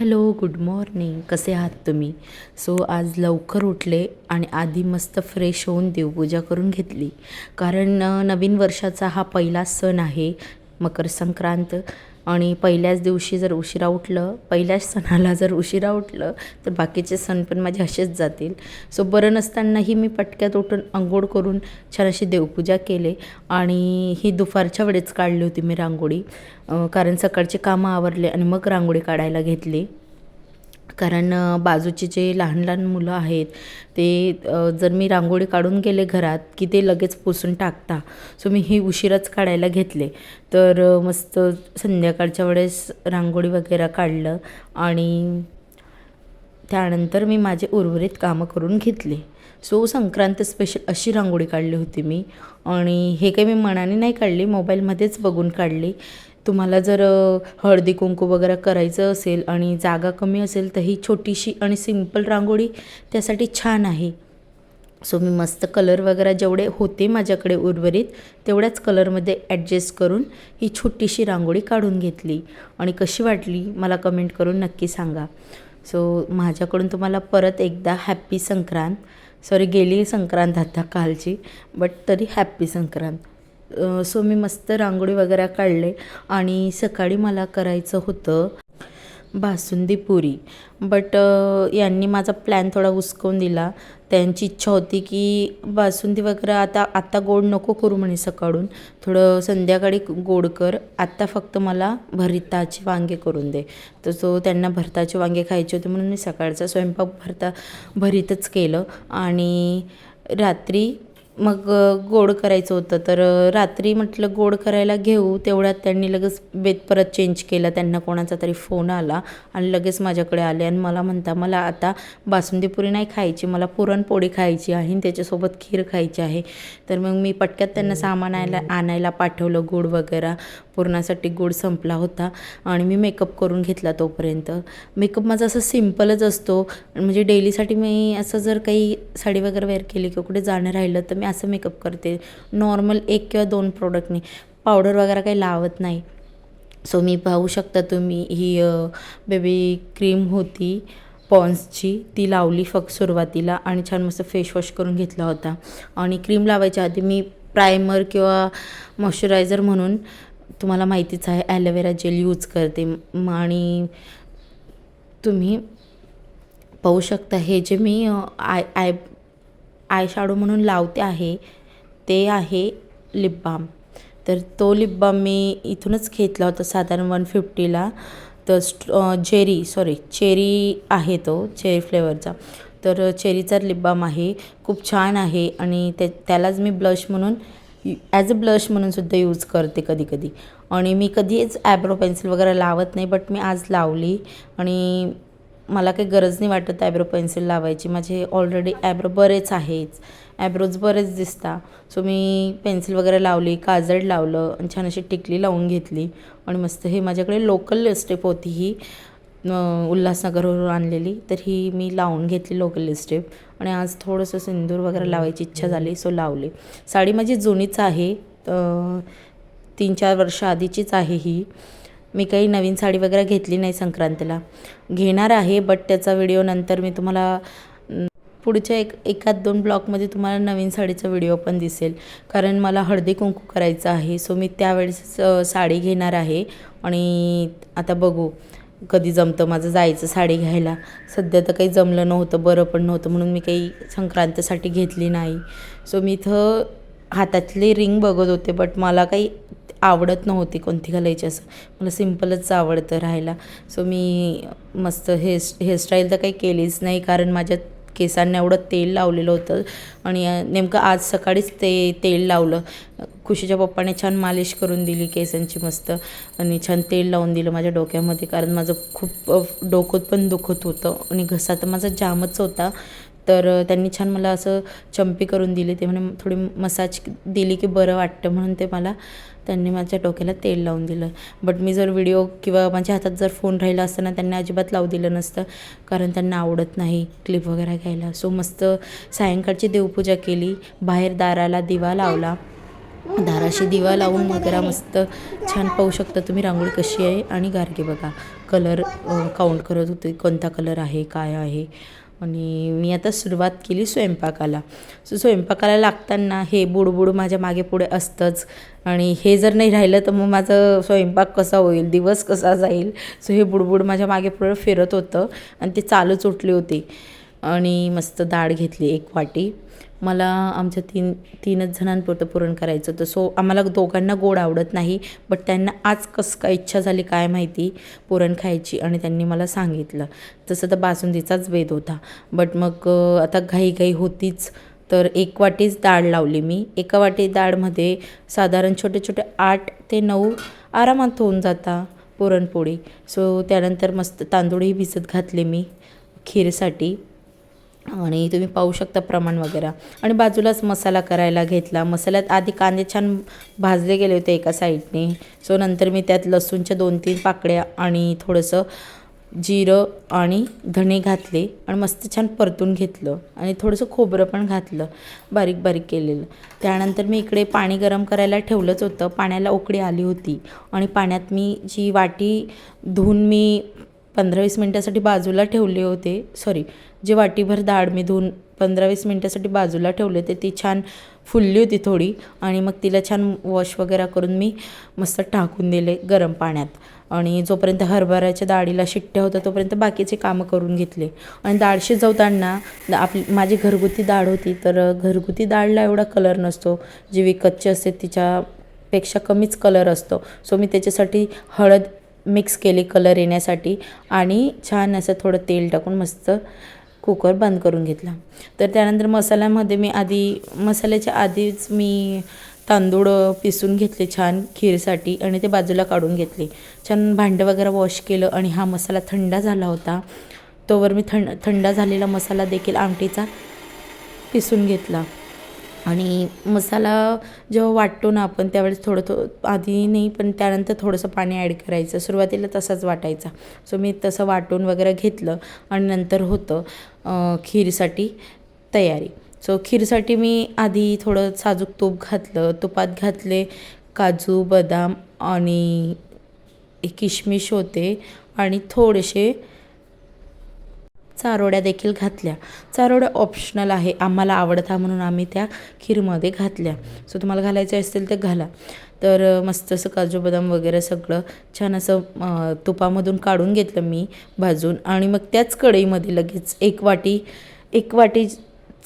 Hello good morning. कसे आहात तुम्ही? सो आज लवकर उठले आणि आधी मस्त फ्रेश होऊन देवपूजा करून घेतली. कारण नवीन वर्षाचा हा पहिला सण आहे. मकर संक्रांत. आणि पहिल्याच दिवशी जर उशिरा उठलं पहिल्याच सणाला जर उशिरा उठलं तर बाकीचे सण पण माझे असेच जातील. सो बरं नसतानाही मी पटक्यात उठून आंघोळ करून छान अशी देवपूजा केले आणि ही दुपारच्या वेळेस काढली होती मी रांगोळी. कारण सकाळचे कामं आवरले आणि मग रांगोळी काढायला घेतली. कारण बाजूचे जे लहान लहान मुलं आहेत ते जर मी रांगोळी काढून गेले घरात की ते लगेच पुसून टाकता. सो मी ही उशिराच काढायला घेतले. तर मस्त संध्याकाळच्या वेळेस रांगोळी वगैरे काढलं आणि त्यानंतर मी माझे उर्वरित कामं करून घेतले. सो संक्रांत स्पेशल अशी रांगोळी काढली होती मी आणि हे काही मी मनाने नाही काढली मोबाईलमध्येच बघून काढली. तुम्हाला जर हळदी कुंकू वगैरे करायचं असेल आणि जागा कमी असेल तर ही छोटीशी आणि सिंपल रांगोळी त्यासाठी छान आहे. सो मी मस्त कलर वगैरे जेवढे होते माझ्याकडे उर्वरित तेवढ्याच कलरमध्ये ॲडजस्ट करून ही छोटीशी रांगोळी काढून घेतली. आणि कशी वाटली मला कमेंट करून नक्की सांगा. सो माझ्याकडून तुम्हाला परत एकदा हॅप्पी संक्रांत. सॉरी गेली संक्रांत आता कालची बट तरी हॅप्पी संक्रांत. सो मी मस्त रांगोळी वगैरे काढले आणि सकाळी मला करायचं होतं बासुंदी पुरी. बट यांनी माझा प्लॅन थोडा उचकवून दिला. त्यांची इच्छा होती की बासुंदी वगैरे आता आत्ता गोड नको करू म्हणे सकाळून. थोडं संध्याकाळी गोड कर. आत्ता फक्त मला भरिताचे वांगे करून दे. तर सो त्यांना भरताचे वांगे खायचे होते म्हणून मी सकाळचा स्वयंपाक भरता भरीतच केलं. आणि रात्री मग गोड करायचं होतं. तर रात्री म्हटलं गोड करायला घेऊ. तेवढ्यात त्यांनी लगेच बेत परत चेंज केला. त्यांना कोणाचा तरी फोन आला आणि लगेच माझ्याकडे आले आणि मला म्हणता मला आता बासुंदी पुरी नाही खायची. मला पुरणपोळी खायची आहे आणि त्याच्यासोबत खीर खायची आहे. तर मग मी पटक्यात त्यांना सामान आणायला आणायला पाठवलं गोड वगैरे. पुरणासाठी गोड संपला होता आणि मी मेकअप करून घेतला तोपर्यंत. मेकअप माझा असं सिम्पलच असतो. म्हणजे डेलीसाठी मी असं जर काही साडी वगैरे वेअर केली किंवा कुठे जाणं राहिलं तर मी असं मेकअप करते. नॉर्मल एक किंवा दोन प्रोडक्टनी पावडर वगैरे काही लावत नाही. सो मी पाहू शकता तुम्ही ही बेबी क्रीम होती पॉन्सची ती लावली फक्त सुरुवातीला आणि छान मस्त फेस वॉश करून घेतला होता. आणि क्रीम लावायच्या आधी मी प्रायमर किंवा मॉइश्चरायझर म्हणून तुम्हाला माहितीच आहे ॲलोवेरा जेल यूज करते. आणि तुम्ही पाहू शकता हे जे मी आय आय आय शॅडो म्हणून लावते आहे ते आहे लिप बाम तर तो लिप बाम मी इथूनच घेतला होता साधारण वन फिफ्टीला तर स्ट्र चेरी सॉरी चेरी आहे तो चेरी फ्लेवरचा तर चेरीचा लिप बाम आहे खूप छान आहे आणि त्या त्यालाच मी ब्लश म्हणून ॲज अ ब्लश म्हणूनसुद्धा यूज करते कधी कधी आणि मी कधीच ॲब्रो पेन्सिल वगैरे लावत नाही बट मी आज लावली. आणि मला काही गरज नाही वाटत ॲब्रो पेन्सिल लावायची. माझे ऑलरेडी ॲब्रो बरेच आहेच ॲब्रोज बरेच दिसता. सो मी पेन्सिल वगैरे लावली काजळ लावलं आणि छान अशी टिकली लावून घेतली. आणि मस्त हे माझ्याकडे लोकल लिस्टेप होती ही उल्हासनगरवरून आणलेली. तर ही मी लावून घेतली लोकल लिस्टेप आणि आज थोडंसं सिंदूर वगैरे लावायची इच्छा झाली सो लावली. साडी माझी जुनीच आहे. तीन चार वर्ष आधीचीच आहे ही. मी काही नवीन साडी वगैरे घेतली नाही संक्रांतीला. घेणार आहे बट त्याचा व्हिडिओ नंतर मी तुम्हाला पुढच्या एक एकात दोन ब्लॉकमध्ये तुम्हाला नवीन साडीचा व्हिडिओ पण दिसेल. कारण मला हळदी कुंकू करायचं आहे सो मी त्यावेळेस साडी घेणार आहे. आणि आता बघू कधी जमतं माझं जायचं साडी घ्यायला. सध्या तर काही जमलं नव्हतं बरं पण नव्हतं म्हणून मी काही संक्रांतीसाठी घेतली नाही. सो मी इथं हातातली रिंग बघत होते बट मला काही आवडत नव्हती कोणती घालायची असं. मला सिम्पलच आवडतं राहायला. सो मी मस्त हेअर हेअरस्टाईल तर काही केलीच नाही कारण माझ्या केसांना एवढं तेल लावलेलं होतं आणि नेमकं आज सकाळीच ते तेल लावलं. खुशीच्या पप्पाने छान मालिश करून दिली केसांची मस्त आणि छान तेल लावून दिलं माझ्या डोक्यामध्ये कारण माझं खूप डोकं पण दुखत होतं आणि घसा तर माझा जामच होता. तर त्यांनी छान मला असं चंपी करून दिली. ते म्हणे थोडी मसाज दिली की बरं वाटतं म्हणून ते मला त्यांनी माझ्या डोक्याला तेल लावून दिलं. बट मी जर व्हिडिओ किंवा माझ्या हातात जर फोन राहिला असताना त्यांनी अजिबात लावू दिलं नसतं. कारण त्यांना आवडत नाही क्लिप वगैरे घ्यायला. सो मस्त सायंकाळची देवपूजा केली. बाहेर दाराला दिवा लावला. दाराशी दिवा लावून वगैरे मस्त छान पाहू शकता तुम्ही रांगोळी कशी आहे. आणि गारगी बघा. कलर काउंट करत होते कोणता कलर आहे काय आहे. आणि मी आता सुरुवात केली स्वयंपाकाला. सो स्वयंपाकाला लागताना हे बुडबुड माझ्या मागे पुढे असतंच. आणि हे जर नाही राहिलं तर मग माझं स्वयंपाक कसा होईल? दिवस कसा जाईल? सो हे बुडबुड माझ्या मागे पुढे फिरत होतं आणि ते चालूच उठले होते. आणि मस्त डाळ घेतली एक वाटी. मला आमच्या तीन तीनच जणांपुरतं पुरण करायचं होतं. सो आम्हाला दोघांना गोड आवडत नाही बट त्यांना आज कसं काय इच्छा झाली काय माहिती? पुरण खायची आणि त्यांनी मला सांगितलं. तसं तर बासुंदीचाच वेध होता. बट मग आता घाईघाई होतीच. तर एक वाटीच डाळ लावली मी. एका वाटी डाळमध्ये साधारण छोटे छोटे आठ ते नऊ आरामात होऊन जाता पुरणपोळी. सो त्यानंतर मस्त तांदूळही भिजत घातले मी खीरसाठी. आणि तुम्ही पाहू शकता प्रमाण वगैरे. आणि बाजूलाच मसाला करायला घेतला. मसाल्यात आधी कांदे छान भाजले गेले होते एका साईडने. सो नंतर मी त्यात लसूणच्या दोन तीन पाकळ्या आणि थोडंसं जिरं आणि धणे घातले आणि मस्त छान परतून घेतलं. आणि थोडंसं खोबरं पण घातलं. बारीक बारीक केलेलं. त्यानंतर मी इकडे पाणी गरम करायला ठेवलंच होतं. पाण्याला उकळी आली होती. आणि पाण्यात मी जी वाटी धुवून मी पंधरा वीस मिनटासाठी बाजूला ठेवले होते. सॉरी जे वाटीभर डाळ मी धुवून पंधरा वीस मिनटासाठी बाजूला ठेवले होते ती छान फुलली होती थोडी आणि मग तिला छान वॉश वगैरे करून मी मस्त टाकून दिले गरम पाण्यात. आणि जोपर्यंत हरभऱ्याच्या डाळीला शिट्ट्या होत्या तोपर्यंत बाकीचे कामं करून घेतले. आणि डाळ शिजवताना आपली माझी घरगुती डाळ होती तर घरगुती डाळला एवढा कलर नसतो. जी विकतची असते तिच्यापेक्षा कमीच कलर असतो. सो मी त्याच्यासाठी हळद मिक्स केली कलर येण्यासाठी आणि छान असं थोडं तेल टाकून मस्त कुकर बंद करून घेतला. तर त्यानंतर मसाल्यामध्ये मी आधी मसाल्याच्या आधीच मी तांदूळ पिसून घेतले छान खीरसाठी आणि ते बाजूला काढून घेतले. छान भांडं वगैरे वॉश केलं आणि हा मसाला थंड झाला होता. तोवर मी थंड थंड झालेला मसाला देखील आमटीचा पिसून घेतला. आणि मसाला जेव्हा वाटतो ना आपण त्यावेळेस थोडं थो आधी नाही पण त्यानंतर थोडंसं पाणी ॲड करायचं. सुरुवातीला तसाच वाटायचा. सो मी तसं वाटून वगैरे घेतलं आणि नंतर होतं खीरसाठी तयारी. सो खीरसाठी मी आधी थोडं साजूक तूप घातलं. तुपात घातले काजू बदाम आणि किशमिश होते आणि थोडेसे चारोड्या देखील घातल्या. चारोड्या ऑप्शनल आहे. आम्हाला आवडता म्हणून आम्ही त्या खीरमध्ये घातल्या. सो तुम्हाला घालायचे असतील तर घाला. तर मस्त असं काजू बदाम वगैरे सगळं छान असं तुपामधून काढून घेतलं मी भाजून. आणि मग त्याच कढईमध्ये लगेच एक वाटी एक वाटी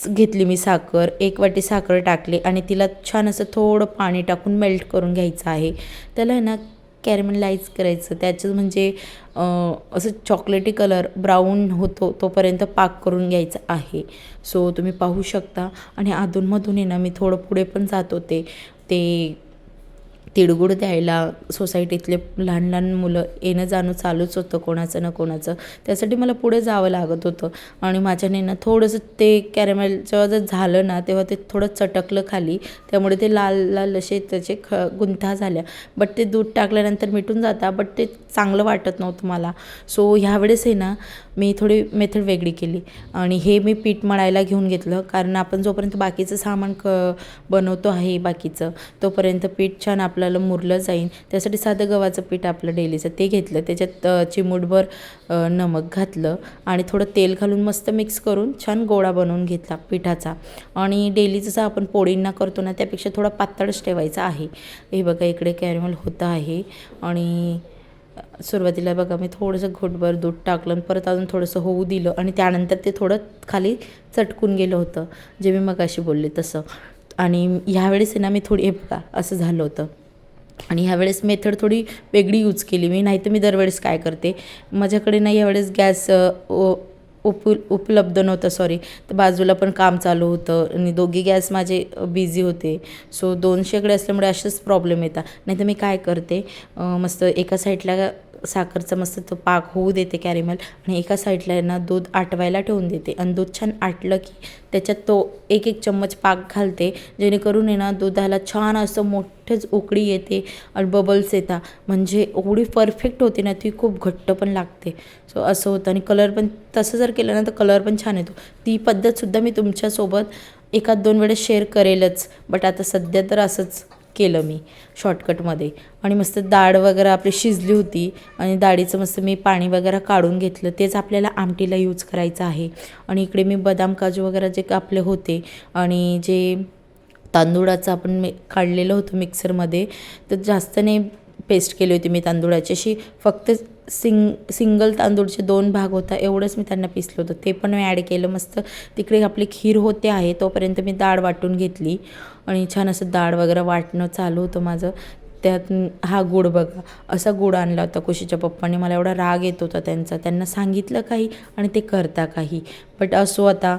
घेतली मी साखर. एक वाटी साखर टाकली आणि तिला छान असं थोडं पाणी टाकून मेल्ट करून घ्यायचं आहे. त्याला आहे ना कॅरमलाइज करायचं. त्याचं म्हणजे असं चॉकलेटी कलर ब्राऊन होतो तोपर्यंत पाक करून घ्यायचा आहे. सो तुम्ही पाहू शकता. आणि अधूनमधून आहे ना मी थोडं पुढे पण जात होते. ते तिळगुळ द्यायला सोसायटीतले लहान लहान मुलं येणं जाणं चालूच होतं कोणाचं ना कोणाचं. त्यासाठी मला पुढे जावं लागत होतं. आणि माझ्याने ना थोडंसं ते कॅरेमेल जेव्हा जर झालं ना तेव्हा ते थोडं चटकलं खाली. त्यामुळे ते लाल लाल असे त्याचे ख गुंथा झाल्या. बट ते दूध टाकल्यानंतर मिटून जाता बट ते चांगलं वाटत नव्हतं मला. सो ह्यावेळेस आहे ना मी थोडी मेथड वेगळी केली. आणि हे मी पीठ मळायला घेऊन घेतलं. कारण आपण जोपर्यंत बाकीचं सामान क बनवतो आहे बाकीचं तोपर्यंत पीठ छान आपलं आपल्याला मुरलं जाईल त्यासाठी साधं गव्हाचं पीठ आपलं डेलीचं ते घेतलं. त्याच्यात चिमूटभर नमक घातलं आणि थोडं तेल घालून मस्त मिक्स करून छान गोळा बनवून घेतला पिठाचा. आणि डेली जसं आपण पोळींना करतो ना त्यापेक्षा थोडा पातळच ठेवायचा आहे. हे बघा इकडे कॅरमल होतं आहे. आणि सुरुवातीला बघा मी थोडंसं घोटभर दूध टाकलं परत अजून थोडंसं होऊ दिलं आणि त्यानंतर ते थोडं खाली चटकून गेलं होतं जे मी मगाशी बोलले तसं. आणि ह्यावेळेस आहे ना मी थोडी हे बघा असं झालं होतं. आणि ह्यावेळेस मेथड थोडी वेगळी यूज केली मी नाही तर मी दरवेळेस काय करते माझ्याकडे ना यावेळेस गॅस उप उपलब्ध नव्हतं सॉरी तर बाजूला पण काम चालू होतं आणि दोघी गॅस माझे बिझी होते. सो दोनशेकडे असल्यामुळे असेच प्रॉब्लेम येतात. नाही तर मी काय करते मस्त एका साईडला साखरचा मस्त तो पाक होऊ देते कॅरेमल आणि एका साईडला आहे ना दूध आटवायला ठेवून देते. आणि दूध छान आटलं की त्याच्यात तो एक एक चम्मच पाक घालते. जेणेकरून आहे ना दुधाला छान असं मोठेच उकळी येते आणि बबल्स येतात. म्हणजे एवढी परफेक्ट होते ना ती खूप घट्ट पण लागते. सो असं होतं. आणि कलर पण तसं जर केलं ना तर कलर पण छान येतो. ती पद्धतसुद्धा मी तुमच्यासोबत एखाद दोन वेळेस शेअर करेलच. बट आता सध्या तर असंच. केलं मी शॉर्टकटमध्ये आणि मस्त डाळ वगैरे आपली शिजली होती आणि डाळीचं मस्त मी पाणी वगैरे काढून घेतलं. तेच आपल्याला आमटीला यूज करायचं आहे. आणि इकडे मी बदाम काजू वगैरे जे आपले होते आणि जे तांदुळाचं आपण मी काढलेलं होतं मिक्सरमध्ये तर जास्त नाही पेस्ट केली होती मी तांदुळाची. अशी फक्त सिंग सिंगल तांदूळचे दोन भाग होता एवढंच मी त्यांना पिसलं होतं. ते पण मी ॲड केलं. मस्त तिकडे आपली खीर होते आहे तोपर्यंत मी डाळ वाटून घेतली. आणि छान असं डाळ वगैरे वाटणं चालू होतं माझं. त्यात हा गुड बघा असा गुड आणला होता कुशीच्या पप्पाने. मला एवढा राग येत होता त्यांचा. त्यांना सांगितलं काही आणि ते करता काही. बट असो आता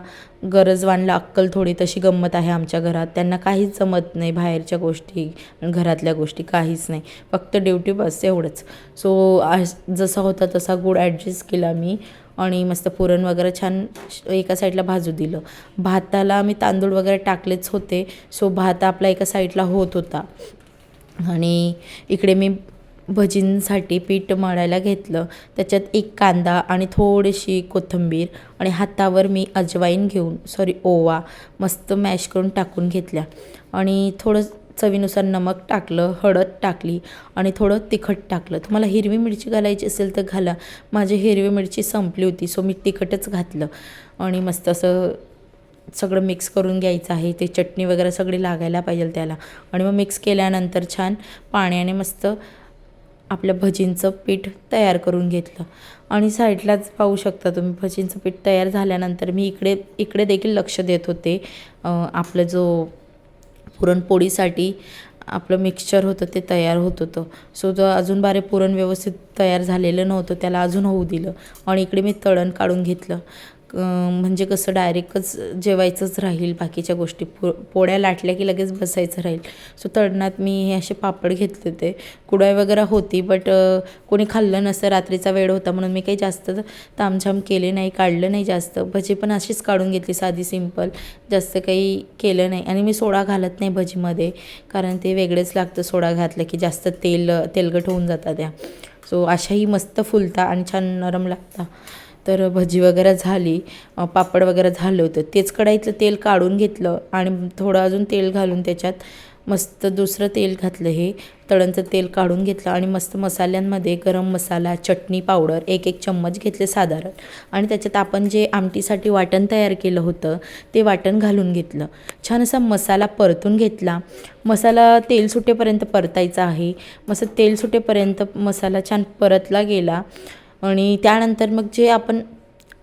गरज वाणला अक्कल थोडी तशी गंमत आहे आमच्या घरात. त्यांना काहीच जमत नाही बाहेरच्या गोष्टी घरातल्या गोष्टी काहीच नाही. फक्त ड्युटी बस एवढंच. सो आज जसा होता तसा गुड ॲडजस्ट केला मी आणि मस्त पुरण वगैरे छान एका साईडला भाजू दिलं. भाताला मी तांदूळ वगैरे टाकलेच होते. सो भात आपला एका साईडला होत होता. आणि इकडे मी भजींसाठी पीठ मळायला घेतलं. त्याच्यात एक कांदा आणि थोडीशी कोथिंबीर आणि हातावर मी अजवाईन घेऊन सॉरी ओवा मस्त मॅश करून टाकून घेतल्या. आणि थोडं चवीनुसार नमक टाकलं हळद टाकली आणि थोडं तिखट टाकलं. तुम्हाला हिरवी मिरची घालायची असेल तर घाला. माझी हिरवी मिरची संपली होती सो मी तिखटच घातलं. आणि मस्त असं सगळं मिक्स करून घ्यायचं आहे. ते चटणी वगैरे सगळी लागायला पाहिजे त्याला. आणि मग मिक्स केल्यानंतर छान पाण्याने मस्त आपल्या भजींचं पीठ तयार करून घेतलं. आणि साईडलाच पाहू शकता तुम्ही भजींचं पीठ तयार झाल्यानंतर मी इकडे इकडे देखील लक्ष देत होते. आपलं जो पुरणपोळीसाठी आपलं मिक्सचर होतं ते तयार होत होतं. सो जो अजून बारे पुरण व्यवस्थित तयार झालेलं नव्हतं त्याला अजून होऊ दिलं. आणि इकडे मी तळण काढून घेतलं. म्हणजे कसं डायरेक्टच जेवायचंच राहील बाकीच्या गोष्टी पो पोळ्या लाटल्या की लगेच बसायचं राहील. सो तळणात मी हे असे पापड घेतले होते. कुडाय वगैरे होती बट कोणी खाल्लं नसतं. रात्रीचा वेळ होता म्हणून मी काही जास्त तामझाम केले नाही काढलं नाही जास्त. भजी पण अशीच काढून घेतली साधी सिंपल जास्त काही केलं नाही. आणि मी सोडा घालत नाही भजीमध्ये कारण ते वेगळेच लागतं सोडा घातलं की जास्त तेल तेलकट होऊन जातात त्या. सो अशाही मस्त फुलता आणि छान नरम लागता. तर भजी वगैरे झाली पापड वगैरे झालं होतं. तेच कढाईतलं तेल काढून घेतलं आणि थोडं अजून तेल घालून त्याच्यात मस्त दुसरं तेल घातलं हे. तळणचं तेल काढून घेतलं आणि मस्त मसाल्यांमध्ये गरम मसाला चटणी पावडर एक एक चम्मच घेतले साधारण. आणि त्याच्यात आपण जे आमटीसाठी वाटण तयार केलं होतं ते वाटण घालून घेतलं. छान असा मसाला परतून घेतला. मसाला तेल सुटेपर्यंत परतायचा आहे. मस्त तेल सुटेपर्यंत मसाला छान परतला गेला. आणि त्यानंतर मग जे आपण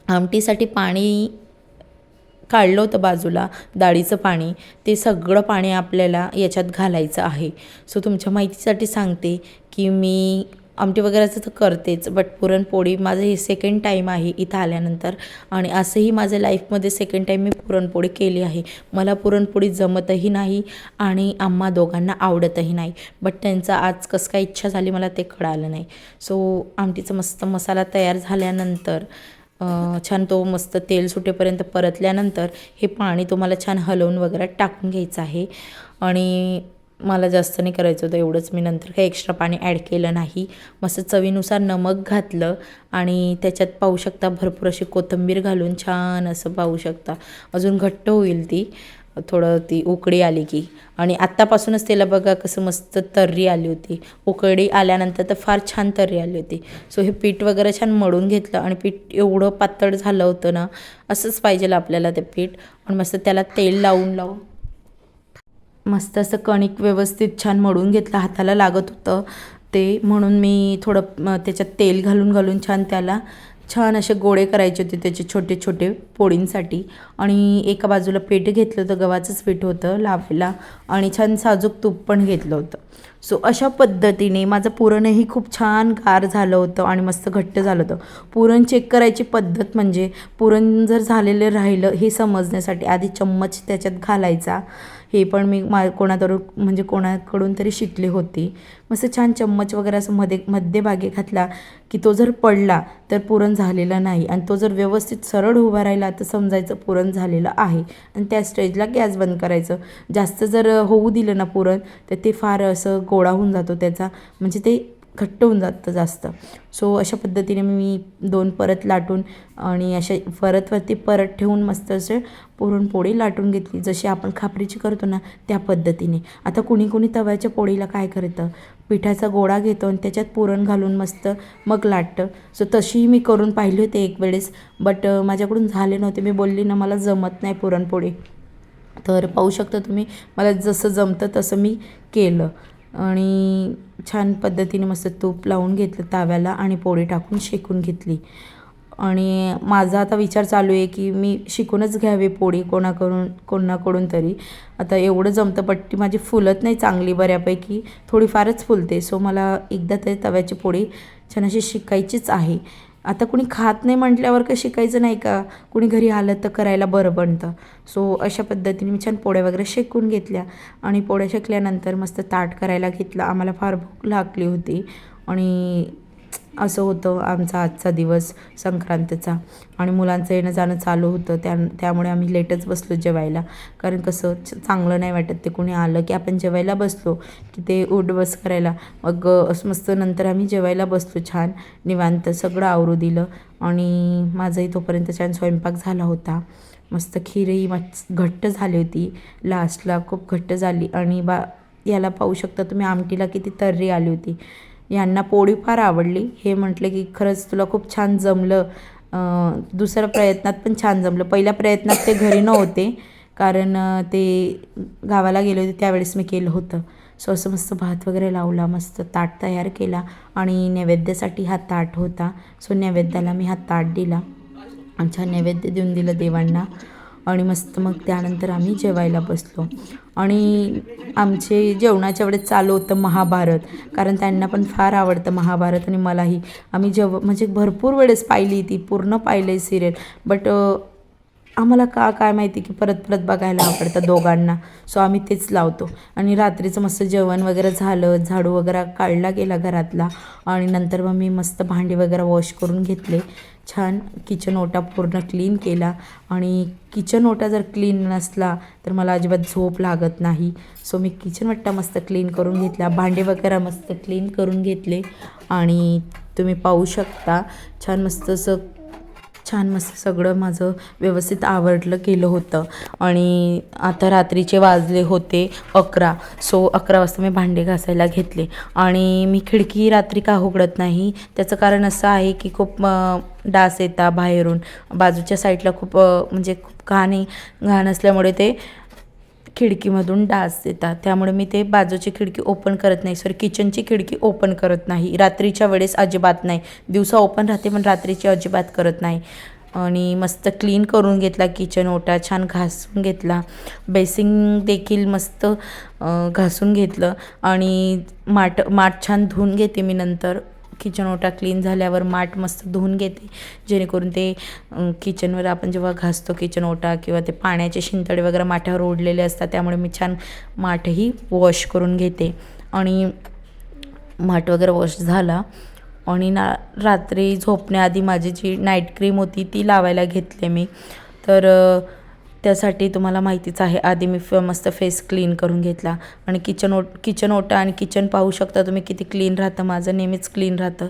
आमटीसाठी पाणी काढलं होतं बाजूला डाळीचं पाणी ते सगळं पाणी आपल्याला याच्यात घालायचं आहे. सो तुमच्या माहितीसाठी सांगते की मी आमटी वगैरेचं तर करतेच बट पुरणपोळी माझं हे सेकंड टाईम आहे इथं आल्यानंतर आणि असंही माझ्या लाईफमध्ये सेकंड टाईम मी पुरणपोळी केली आहे. मला पुरणपोळी जमतही नाही आणि आम्हा दोघांना आवडतही नाही. बट त्यांचा आज कसं काय इच्छा झाली मला ते कळालं नाही. सो आमटीचा मस्त मसाला तयार झाल्यानंतर छान तो मस्त तेल सुटेपर्यंत परतल्यानंतर हे पाणी तुम्हाला छान हलवून वगैरे टाकून घ्यायचं आहे. आणि मला जास्त नाही करायचं होतं एवढंच मी नंतर काही एक्स्ट्रा पाणी ॲड केलं नाही. मस्त चवीनुसार नमक घातलं आणि त्याच्यात पाहू शकता भरपूर अशी कोथिंबीर घालून छान असं पाहू शकता. अजून घट्ट होईल ती. थोडं ती उकडी आली की. आणि आत्तापासूनच त्याला बघा कसं मस्त तर्री आली होती. उकडी आल्यानंतर तर फार छान तर्री आली होती. सो हे पीठ वगैरे छान मळून घेतलं आणि पीठ एवढं पातळ झालं होतं ना असंच पाहिजेल आपल्याला ते पीठ. आणि मस्त त्याला तेल लावून लावून मस्त असं कणिक व्यवस्थित छान मळून घेतलं हाताला लागत होतं. ते म्हणून मी थोडं त्याच्यात तेल घालून घालून छान त्याला छान असे गोळे करायचे होते त्याचे छोटे छोटे पोळींसाठी. आणि एका बाजूला पीठ घेतलं होतं गव्हाचंच पीठ होतं लावायला आणि छान साजूक तूप पण घेतलं होतं. सो अशा पद्धतीने माझं पुरणही खूप छान गार झालं होतं आणि मस्त घट्ट झालं होतं. पुरण चेक करायची पद्धत म्हणजे पुरण जर झालेलं राहिलं हे समजण्यासाठी आधी चम्मच त्याच्यात घालायचा. हे पण मी मा कोणातरून म्हणजे कोणाकडून तरी शिकली होती. मस्त छान चम्मच वगैरे असं मध्ये मध्यभागी घातला की तो जर पडला तर पुरण झालेलं नाही. आणि तो जर व्यवस्थित सरळ उभा राहिला तर समजायचं पुरण झालेलं आहे. आणि त्या स्टेजला गॅस बंद करायचं. जास्त जर होऊ दिलं ना पुरण तर ते फार असं गोळा होऊन जातो त्याचा. म्हणजे ते घट्ट होऊन जातं जास्त. सो अशा पद्धतीने मी दोन परत लाटून आणि अशा परतवरती परत ठेवून मस्त असे पुरणपोळी लाटून घेतली. जशी आपण खापरीची करतो ना त्या पद्धतीने. आता कुणी कुणी तव्याच्या पोळीला काय करतं? पिठाचा गोळा घेतो आणि त्याच्यात पुरण घालून मस्त मग लाटतं. सो तशीही मी करून पाहिली होती एक वेळेस बट माझ्याकडून झाले नव्हते. मी बोलली ना मला जमत नाही पुरणपोळी. तर पाहू शकता तुम्ही मला जसं जमतं तसं मी केलं. आणि छान पद्धतीने मस्त तूप लावून घेतलं ताव्याला आणि पोळी टाकून शेकून घेतली. आणि माझा आता विचार चालू आहे की मी शिकूनच घ्यावी पोळी कोणाकडून कोणाकडून तरी. आता एवढं जमतं पट्टी माझी फुलत नाही चांगली बऱ्यापैकी. थोडीफारच फुलते सो मला एकदा तरी तव्याची पोळी छान अशी शिकायचीच आहे. आता कुणी खात नाही म्हटल्यावर का शिकायचं नाही का? कुणी घरी आलं तर करायला बरं बनतं. सो अशा पद्धतीने मी छान पोळ्या वगैरे शेकून घेतल्या. आणि पोळ्या शेकल्यानंतर मस्त ताट करायला घेतलं. आम्हाला फार भूक लागली होती. आणि असं होतं आमचा आजचा दिवस संक्रांतीचा. आणि मुलांचं येणं जाणं चालू होतं. त्या त्यामुळे आम्ही लेटच बसलो जेवायला. कारण कसं चांगलं नाही वाटत ते कोणी आलं की आपण जेवायला बसलो की ते उठ बस करायला. मग असं मस्त नंतर आम्ही जेवायला बसलो छान. निवांत सगळं आवरू दिलं. आणि माझंही तोपर्यंत छान स्वयंपाक झाला होता. मस्त खीरही मस्त घट्ट झाली होती. लास्टला खूप घट्ट झाली. आणि बा याला पाहू शकता तुम्ही आमटीला किती तर्री आली होती. यांना पोळी फार आवडली. हे म्हटले की खरंच तुला खूप छान जमलं. दुसऱ्या प्रयत्नात पण छान जमलं. पहिल्या प्रयत्नात ते घरी नव्हते. कारण ते गावाला गेले होते त्यावेळेस मी केलं होतं. सो असं मस्त भात वगैरे लावला मस्त ताट तयार केला आणि नैवेद्यासाठी हा ताट होता. सो नैवेद्याला मी हा ताट दिला. आमच्या छान नैवेद्य देऊन दिलं देवांना. आणि मस्त मग त्यानंतर आम्ही जेवायला बसलो. आणि आमचे जेवणाच्या वेळेस चालू होतं महाभारत कारण त्यांना पण फार आवडतं महाभारत आणि मलाही. आम्ही जेव म्हणजे भरपूर वेळेस पाहिली ती पूर्ण पाहिलं आहे सिरियल बट आम्हाला का काय माहिती की परत परत बघायला आवडतं दोघांना. सो आम्ही तेच लावतो. आणि रात्रीचं मस्त जेवण वगैरे झालं झाडू वगैरे काढला गेला घरातला. आणि नंतर मग मी मस्त भांडी वगैरे वॉश करून घेतले. छान किचन ओटा पूर्ण क्लीन केला. आणि किचन ओटा जर क्लीन नसला तर मला अजिबात झोप लागत नाही. सो मी किचन ओटा मस्त क्लीन करून घेतला. भांडे वगैरे मस्त क्लीन करून घेतले. आणि तुम्ही पाहू शकता छान मस्त असं छान मस्त सगळं माझं व्यवस्थित आवडलं केलं होतं. आणि आता रात्रीचे वाजले होते अकरा. सो अकरा वाजता मी भांडे घासायला घेतले. आणि मी खिडकी रात्री का उघडत नाही? त्याचं कारण असं आहे की खूप डास येता बाहेरून. बाजूच्या साईडला खूप म्हणजे खूप घाण घाण असल्यामुळे ते खिडकीमधून डास येतात. त्यामुळे मी ते बाजूची खिडकी ओपन करत नाही. सॉरी किचनची खिडकी ओपन करत नाही. रात्रीच्या वेळेस अजिबात नाही. दिवसा ओपन राहते पण रात्रीची अजिबात करत नाही. आणि मस्त क्लीन करून घेतला किचन ओटा छान घासून घेतला. बेसिंग देखील मस्त घासून घेतलं. आणि माठ माठ छान धुवून घेते मी नंतर. किचन ओटा क्लीन झाल्यावर माठ मस्त धुवून घेते. जेणेकरून ते किचनवर आपण जेव्हा घासतो किचन ओटा किंवा ते पाण्याचे शिंतडे वगैरे माठावर ओढलेले असतात त्यामुळे मी छान माठही वॉश करून घेते. आणि माठ वगैरे वॉश झाला आणि ना रात्री झोपण्याआधी माझी जी नाईट क्रीम होती ती लावायला घेतले मी. तर त्यासाठी तुम्हाला माहितीच आहे आधी मी फ मस्त फेस क्लीन करून घेतला. आणि किचन ओट किचन ओटा आणि किचन पाहू शकता तुम्ही किती क्लीन राहतं. माझं नेहमीच क्लीन राहतं.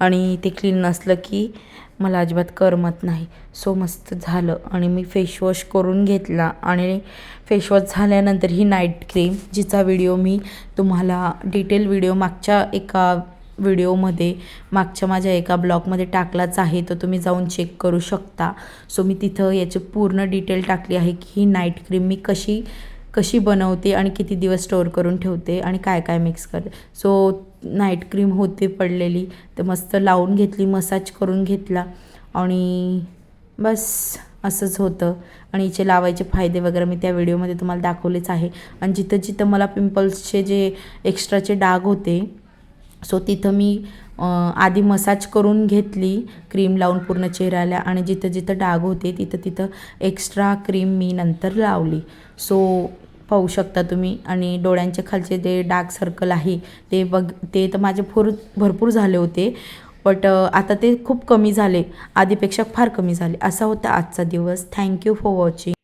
आणि ते क्लीन नसलं की मला अजिबात करमत नाही. सो मस्त झालं. आणि मी फेशवॉश करून घेतला. आणि फेशवॉश झाल्यानंतर ही नाईट क्रीम जिचा व्हिडिओ मी तुम्हाला डिटेल व्हिडिओ मागच्या एका व्हिडिओमध्ये मागच्या माझ्या एका ब्लॉगमध्ये टाकलाच आहे तो तुम्ही जाऊन चेक करू शकता. सो मी तिथं याची पूर्ण डिटेल टाकली आहे की ही नाईट क्रीम मी कशी कशी बनवते आणि किती दिवस स्टोअर करून ठेवते आणि काय काय मिक्स करते. सो नाईट क्रीम होते पडलेली तर मस्त लावून घेतली मसाज करून घेतला आणि बस असंच होतं. आणि हिचे लावायचे फायदे वगैरे मी त्या व्हिडिओमध्ये तुम्हाला दाखवलेच आहे. आणि जिथं जिथं मला पिंपल्सचे जे एक्स्ट्राचे डाग होते सो तिथं मी आधी मसाज करून घेतली क्रीम लावून पूर्ण चेहऱ्याला आणि जिथं जिथं डाग होते तिथं तिथं एक्स्ट्रा क्रीम मी नंतर लावली. सो पाहू शकता तुम्ही आणि डोळ्यांच्या खालचे जे डार्क सर्कल आहे ते बघ ते तर माझे भर भरपूर झाले होते बट आता ते खूप कमी झाले. आधीपेक्षा फार कमी झाले. असा होता आजचा दिवस. Thank you for watching